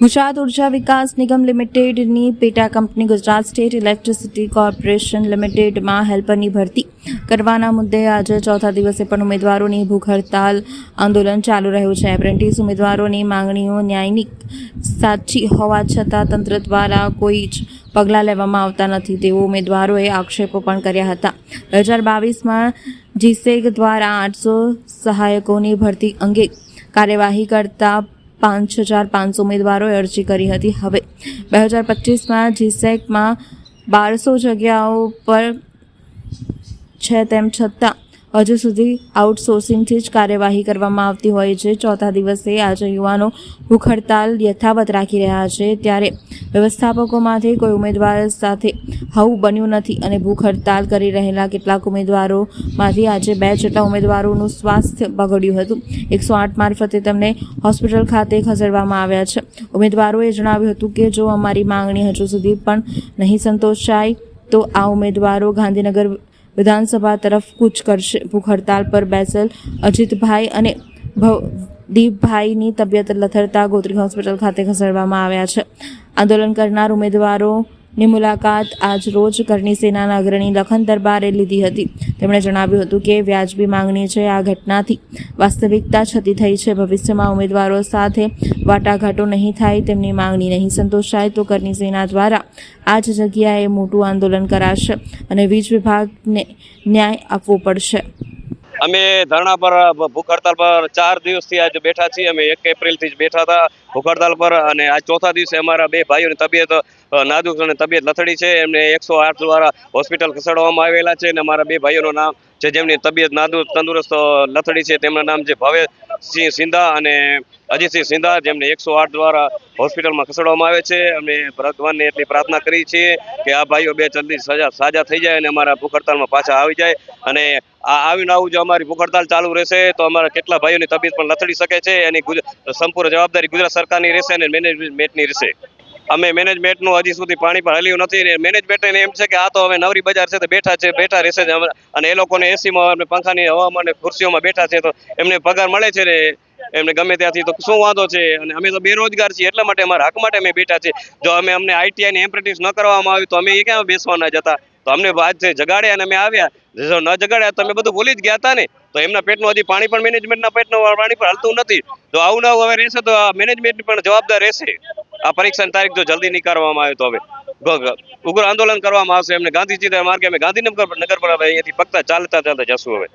ગુજરાત ઊર્જા વિકાસ નિગમ લિમિટેડની પેટા company Gujarat state electricity corporation લિમિટેડમાં હેલ્પરની ભરતી કરવાના મુદ્દે આજે ચોથા દિવસે પણ ઉમેદવારોની ભૂખ હડતાલ આંદોલન ચાલુ રહ્યું છે. એપ્રેન્ટિસ ઉમેદવારોની માંગણીઓ ન્યાયની સાચી હોવા છતાં તંત્ર દ્વારા કોઈ જ પગલાં લેવામાં આવતા નથી તેવો ઉમેદવારોએ આક્ષેપો પણ કર્યા હતા. બે હજાર બાવીસમાં જીસેગ દ્વારા આઠસો સહાયકોની ભરતી અંગે કાર્યવાહી કરતા પાંચ હજાર પાંચસો ઉમેદવારોએ અરજી કરી હતી. હવે બે હજાર પચીસમાં જીસેકમાં બારસો જગ્યાઓ પર છે તેમ છતાં હજુ સુધી આઉટસોર્સિંગથી જ કાર્યવાહી કરવામાં આવતી હોય છે. ચોથા દિવસે આજે યુવાનો ભૂખ હડતાલ યથાવત રાખી રહ્યા છે. ત્યારે વ્યવસ્થાપકોમાંથી કોઈ ઉમેદવાર સાથે હવું બન્યું નથી અને ભૂખ હડતાલ કરી રહેલા કેટલાક ઉમેદવારોમાંથી આજે બે જેટલા ઉમેદવારોનું સ્વાસ્થ્ય બગડ્યું હતું. એકસો આઠ મારફતે તેમને હોસ્પિટલ ખાતે ખસેડવામાં આવ્યા છે. ઉમેદવારોએ જણાવ્યું હતું કે, જો અમારી માંગણી હજુ સુધી પણ નહીં સંતોષાય, તો આ ઉમેદવારો ગાંધીનગર વિધાનસભા તરફ કૂચ કરશે. ભૂખ હડતાલ પર બેસેલ અજીતભાઈ અને દીપભાઈની તબિયત લથડતા ગોત્રી હોસ્પિટલ ખાતે ખસેડવામાં આવ્યા છે. આંદોલન કરનાર ઉમેદવારોની મુલાકાત આજ રોજ કરની સેનાના અગ્રણી લખન દરબારે લીધી હતી. તેમણે જણાવ્યું હતું કે વ્યાજબી માંગણી છે આ ઘટનાથી. વાસ્તવિકતા છતી થઈ છે. ભવિષ્યમાં ઉમેદવારો સાથે વાટાઘાટો નહીં થાય, તેમની માંગણી નહીં સંતોષાય તો કરની સેના દ્વારા આ જ જગ્યાએ મોટું આંદોલન કરાશે અને વીજ વિભાગને ન્યાય આપવો પડશે. અમે ધરણા પર, ભૂખ હડતાલ પર ચાર દિવસથી આજે બેઠા છીએ. અમે એક એપ્રિલથી જ બેઠા હતા ભૂખ હડતાલ પર અને આજ ચોથા દિવસે અમારા બે ભાઈઓની તબિયત નાદુક અને તબિયત લથડી છે. એમને એકસો આઠ દ્વારા હોસ્પિટલ ખસેડવામાં આવેલા છે અને અમારા બે ભાઈઓનું નામ છે જેમની તબિયત નાદુક તંદુરસ્ત લથડી છે. તેમના નામ છે ભાવેશ સિંહ સિંધા અને અજીતસિંહ સિંધા, જેમને એકસો આઠ દ્વારા હોસ્પિટલમાં ખસેડવામાં આવે છે. અમે ભગવાનને એટલી પ્રાર્થના કરી છીએ કે આ ભાઈઓ બે જલ્દી સજા, સાજા થઈ જાય અને અમારા ભૂખ હડતાલમાં પાછા આવી જાય. અને આ આવીને આવું જો અમારી ભૂખ હડતાલ ચાલુ રહેશે, તો અમારા કેટલા ભાઈઓની તબિયત પણ લથડી શકે છે. એની સંપૂર્ણ જવાબદારી ગુજરાત સરકારની રહેશે અને મેનેજમેન્ટની રહેશે. અમે મેનેજમેન્ટનું હજી સુધી પાણી પણ હલ્યું નથી. ને મેનેજમેન્ટને એમ છે કે આ તો હવે નવરી બજાર છે તો બેઠા છે, બેઠા રહેશે અને એ લોકોને એસીમાં અને પંખાની હવામાં અને ખુરશીઓમાં બેઠા છે તો એમને પગાર મળે છે ને એમને ગમે ત્યાંથી. તો શું વાંધો છે? અને અમે તો બેરોજગાર છીએ, એટલા માટે અમારા હક માટે અમે બેઠા છીએ. જો અમે અમને આઈટીઆઈ ની એમ્પ્રેટિસ ન કરવામાં આવ્યું તો અમે એ ક્યાં બેસવાના જતા? તો અમને વાત છે જગાડ્યા અને અમે આવ્યા. જો ન જગાડ્યા તો અમે બધું ભૂલી જ ગયા હતા ને. તો એમના પેટનું હજી પાણી પણ મેનેજમેન્ટના પેટનું પાણી પણ હાલતું નથી. તો આવું ના આવું હવે રહેશે તો મેનેજમેન્ટ પણ જવાબદાર રહેશે. આ પરીક્ષાની તારીખ જો જલ્દી નહીં આવે તો હવે ઉગ્ર આંદોલન કરવામાં આવશે. એમને ગાંધીજી માર્ગે અમે ગાંધીનગર નગર પર હવે અહીંયાથી ફક્ત ચાલતા ચાલતા જશું હવે.